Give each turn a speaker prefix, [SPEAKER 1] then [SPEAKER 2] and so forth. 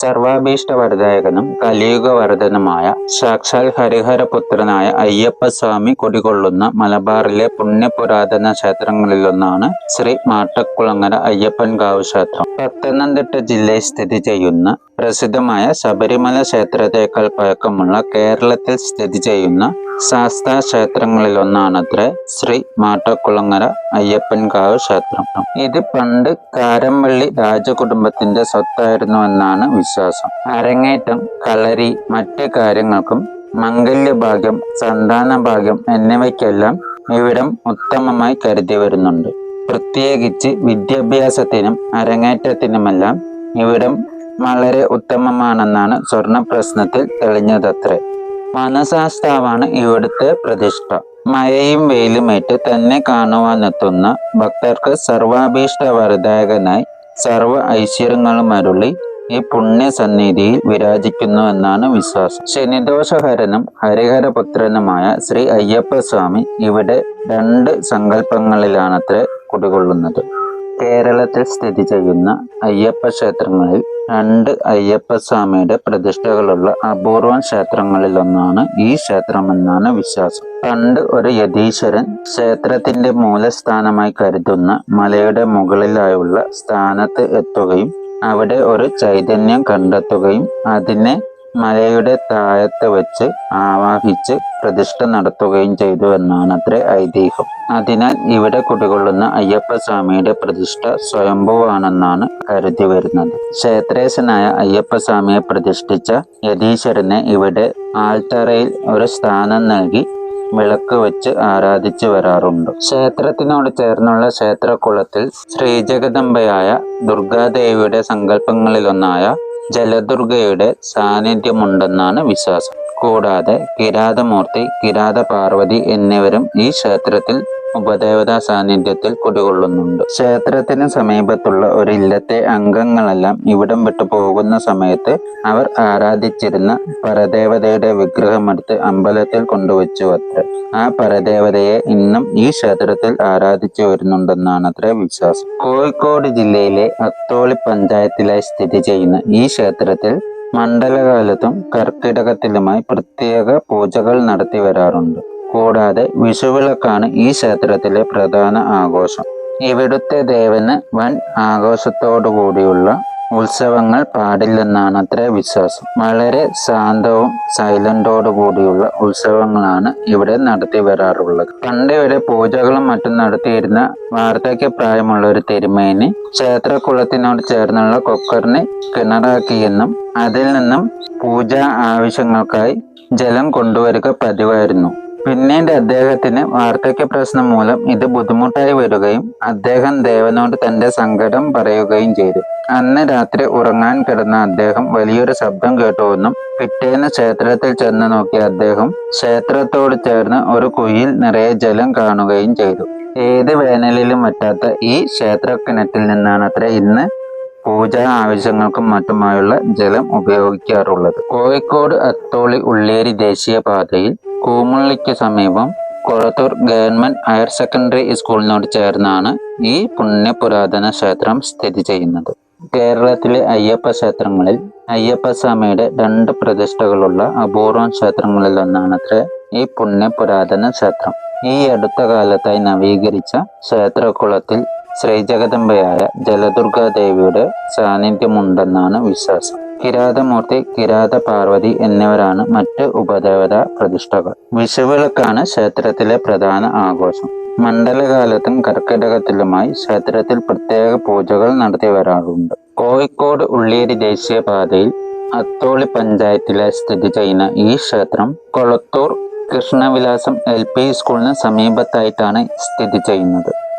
[SPEAKER 1] സർവാഭീഷ്ടവരദായകനും കലിയുഗവരദനുമായ സാക്ഷാൽ ഹരിഹരപുത്രനായ അയ്യപ്പസ്വാമി കുടികൊള്ളുന്ന മലബാറിലെ പുണ്യപുരാതന ക്ഷേത്രങ്ങളിലൊന്നാണ് ശ്രീ മാട്ടക്കുളങ്ങര അയ്യപ്പൻകാവ് ക്ഷേത്രം പത്തനംതിട്ട ജില്ലയിൽ സ്ഥിതി ചെയ്യുന്ന പ്രസിദ്ധമായ ശബരിമല ക്ഷേത്രത്തേക്കാൾ പഴക്കമുള്ള കേരളത്തിൽ സ്ഥിതി ചെയ്യുന്ന ശാസ്താ ക്ഷേത്രങ്ങളിലൊന്നാണത്രേ ശ്രീ മാട്ടക്കുളങ്ങര അയ്യപ്പൻകാവ് ക്ഷേത്രം. ഇത് പണ്ട് കാരംവള്ളി രാജകുടുംബത്തിന്റെ സ്വത്തായിരുന്നുവെന്നാണ് വിശ്വാസം. അരങ്ങേറ്റം കളരി മറ്റ് കാര്യങ്ങൾക്കും മംഗല്യഭാഗ്യം സന്താന ഭാഗ്യം എന്നിവയ്ക്കെല്ലാം ഇവിടം ഉത്തമമായി കരുതി വരുന്നുണ്ട്. പ്രത്യേകിച്ച് വിദ്യാഭ്യാസത്തിനും അരങ്ങേറ്റത്തിനുമെല്ലാം ഇവിടം വളരെ ഉത്തമമാണെന്നാണ് സ്വർണ പ്രശ്നത്തിൽ തെളിഞ്ഞതത്രേ. മനസാസ്താവാണ് ഇവിടുത്തെ പ്രതിഷ്ഠ. മഴയും വെയിലുമേറ്റ് തന്നെ കാണുവാനെത്തുന്ന ഭക്തർക്ക് സർവാഭീഷ്ട വരദായകനായി സർവ ഐശ്വര്യങ്ങളും അരുളി ഈ പുണ്യസന്നിധിയിൽ വിരാജിക്കുന്നു എന്നാണ് വിശ്വാസം. ശനിദോഷഹരനും ഹരിഹരപുത്രനുമായ ശ്രീ അയ്യപ്പസ്വാമി ഇവിടെ രണ്ട് സങ്കല്പങ്ങളിലാണത്രേ കുടികൊള്ളുന്നത്. കേരളത്തിൽ സ്ഥിതി ചെയ്യുന്ന അയ്യപ്പ ക്ഷേത്രങ്ങളിൽ രണ്ട് അയ്യപ്പസ്വാമിയുടെ പ്രതിഷ്ഠകളുള്ള അപൂർവം ക്ഷേത്രങ്ങളിലൊന്നാണ് ഈ ക്ഷേത്രമെന്നാണ് വിശ്വാസം. പണ്ട് ഒരു യതീശ്വരൻ ക്ഷേത്രത്തിന്റെ മൂലസ്ഥാനമായി കരുതുന്ന മലയുടെ മുകളിലായുള്ള സ്ഥാനത്ത് എത്തുകയും അവിടെ ഒരു ചൈതന്യം കണ്ടെത്തുകയും അതിനെ മലയുടെ താഴത്ത് വെച്ച് ആവാഹിച്ച് പ്രതിഷ്ഠ നടത്തുകയും ചെയ്തു എന്നാണ് അത്ര ഐതിഹ്യം. അതിനാൽ ഇവിടെ കുടികൊള്ളുന്ന അയ്യപ്പസ്വാമിയുടെ പ്രതിഷ്ഠ സ്വയംഭുവാണെന്നാണ് കരുതി വരുന്നത് ക്ഷേത്രേശനായ അയ്യപ്പസ്വാമിയെ പ്രതിഷ്ഠിച്ച യതീശ്വരനെ ഇവിടെ ആൽത്തറയിൽ ഒരു സ്ഥാനം നൽകി വിളക്ക് വെച്ച് ആരാധിച്ചു വരാറുണ്ട്. ക്ഷേത്രത്തിനോട് ചേർന്നുള്ള ക്ഷേത്രകുളത്തിൽ ശ്രീജഗദംബയായ ദുർഗാദേവിയുടെ സങ്കല്പങ്ങളിലൊന്നായ ജലദുർഗയുടെ സാന്നിധ്യമുണ്ടെന്നാണ് വിശ്വാസം. കൂടാതെ കിരാതമൂർത്തി കിരാത പാർവതി എന്നിവരും ഈ ക്ഷേത്രത്തിൽ ഉപദേവതാ സാന്നിധ്യത്തിൽ കുടികൊള്ളുന്നുണ്ട്. ക്ഷേത്രത്തിന് സമീപത്തുള്ള ഒരു ഇല്ലത്തെ അംഗങ്ങളെല്ലാം ഇവിടം വിട്ടു പോകുന്ന സമയത്ത് അവർ ആരാധിച്ചിരുന്ന പരദേവതയുടെ വിഗ്രഹമെടുത്ത് അമ്പലത്തിൽ കൊണ്ടുവച്ചു അത്ര. ആ പരദേവതയെ ഇന്നും ഈ ക്ഷേത്രത്തിൽ ആരാധിച്ചു വരുന്നുണ്ടെന്നാണ് അത്ര വിശ്വാസം. കോഴിക്കോട് ജില്ലയിലെ അത്തോളി പഞ്ചായത്തിലായി സ്ഥിതി ചെയ്യുന്ന ഈ ക്ഷേത്രത്തിൽ മണ്ഡലകാലത്തും കർക്കിടകത്തിലുമായി പ്രത്യേക പൂജകൾ നടത്തി വരാറുണ്ട്. കൂടാതെ വിഷുവിളക്കാണ് ഈ ക്ഷേത്രത്തിലെ പ്രധാന ആഘോഷം. ഇവിടുത്തെ ദേവന് വൻ ആഘോഷത്തോടു കൂടിയുള്ള ഉത്സവങ്ങൾ പാടില്ലെന്നാണ് അത്ര വിശ്വാസം. വളരെ ശാന്തവും സൈലന്റോടു കൂടിയുള്ള ഉത്സവങ്ങളാണ് ഇവിടെ നടത്തി വരാറുള്ളത്. പണ്ട് പൂജകളും മറ്റും നടത്തിയിരുന്ന വാർദ്ധക്യ പ്രായമുള്ള ഒരു തിരുമേനി ക്ഷേത്രക്കുളത്തിനോട് ചേർന്നുള്ള കൊക്കറിനെ കിണറാക്കിയെന്നും അതിൽ നിന്നും പൂജാ ആവശ്യങ്ങൾക്കായി ജലം കൊണ്ടുവരിക പതിവായിരുന്നു. പിന്നീട് അദ്ദേഹത്തിന് വാർദ്ധക്യ പ്രശ്നം മൂലം ഇത് ബുദ്ധിമുട്ടായി വരികയും അദ്ദേഹം ദേവനോട് തന്റെ സങ്കടം പറയുകയും ചെയ്തു. അന്ന് രാത്രി ഉറങ്ങാൻ കിടന്ന അദ്ദേഹം വലിയൊരു ശബ്ദം കേട്ടുവെന്നും പിറ്റേന്ന് ക്ഷേത്രത്തിൽ ചെന്ന് നോക്കിയ അദ്ദേഹം ക്ഷേത്രത്തോട് ചേർന്ന് ഒരു കുയിൽ നിറയെ ജലം കാണുകയും ചെയ്തു. ഏത് വേനലിലും പറ്റാത്ത ഈ ക്ഷേത്ര കിണറ്റിൽ നിന്നാണ് അത്ര ഇന്ന് പൂജാ ആവശ്യങ്ങൾക്കും മറ്റുമായുള്ള ജലം ഉപയോഗിക്കാറുള്ളത്. കോഴിക്കോട് അത്തോളി ഉള്ളേരി ദേശീയപാതയിൽ കൂമുള്ളിക്ക് സമീപം കൊളത്തൂർ ഗവൺമെന്റ് ഹയർ സെക്കൻഡറി സ്കൂളിനോട് ചേർന്നാണ് ഈ പുണ്യപുരാതന ക്ഷേത്രം സ്ഥിതി ചെയ്യുന്നത്. കേരളത്തിലെ അയ്യപ്പ ക്ഷേത്രങ്ങളിൽ അയ്യപ്പസ്വാമിയുടെ രണ്ട് പ്രതിഷ്ഠകളുള്ള അപൂർവം ക്ഷേത്രങ്ങളിൽ ഒന്നാണത്രേ ഈ പുണ്യപുരാതന ക്ഷേത്രം. ഈ അടുത്ത കാലത്തായി നവീകരിച്ച ക്ഷേത്രകുളത്തിൽ ശ്രീജഗദംബയായ ജലദുർഗാദേവിയുടെ സാന്നിധ്യമുണ്ടെന്നാണ് വിശ്വാസം. കിരാതമൂർത്തി കിരാത പാർവതി എന്നിവരാണ് മറ്റ് ഉപദേവതാ പ്രതിഷ്ഠകൾ. വിഷുവിളക്കാണ് ക്ഷേത്രത്തിലെ പ്രധാന ആഘോഷം. മണ്ഡലകാലത്തും കർക്കിടകത്തിലുമായി ക്ഷേത്രത്തിൽ പ്രത്യേക പൂജകൾ നടത്തി വരാറുണ്ട്. കോഴിക്കോട് ഉള്ളേരി ദേശീയപാതയിൽ അത്തോളി പഞ്ചായത്തിലെ സ്ഥിതി ചെയ്യുന്ന ഈ ക്ഷേത്രം കൊളത്തൂർ കൃഷ്ണവിലാസം എൽ പി സ്കൂളിന് സമീപത്തായിട്ടാണ് സ്ഥിതി ചെയ്യുന്നത്.